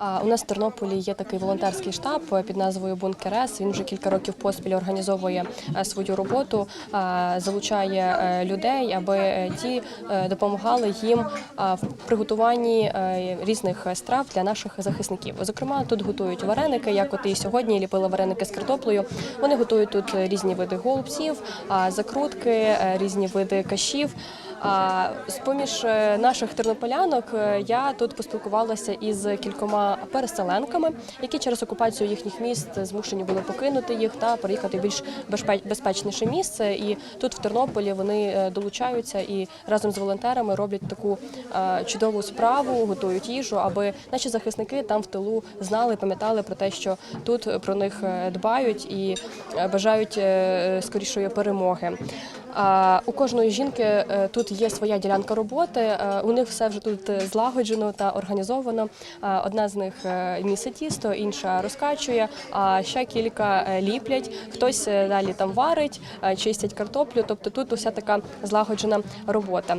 У нас в Тернополі є такий волонтерський штаб е, під назвою Бункер С. Він вже кілька років поспіль організовує е, свою роботу, е, залучає людей, аби ті допомагали їм в приготуванні різних страв для наших захисників. Зокрема, тут готують вареники, як от і сьогодні ліпили вареники з картоплею. Вони готують тут різні види голубців, закрутки, різні види кашів. А з-поміж е, наших тернополянок е, я тут поспілкувалася із кількома переселенками, які через окупацію їхніх міст змушені були покинути їх та переїхати в більш безпе- безпечніше місце. І тут в Тернополі вони е, долучаються і разом з волонтерами роблять таку чудову справу, готують їжу, аби наші захисники там в тилу знали, пам'ятали про те, що тут про них дбають і бажають скорішої перемоги. У кожної жінки е, є своя ділянка роботи. е, У них все вже тут е, злагоджено та організовано. Е, Одна з них місить тісто, інша розкачує, а ще кілька ліплять. Хтось далі там варить, чистять картоплю. Тобто тут уся така злагоджена робота.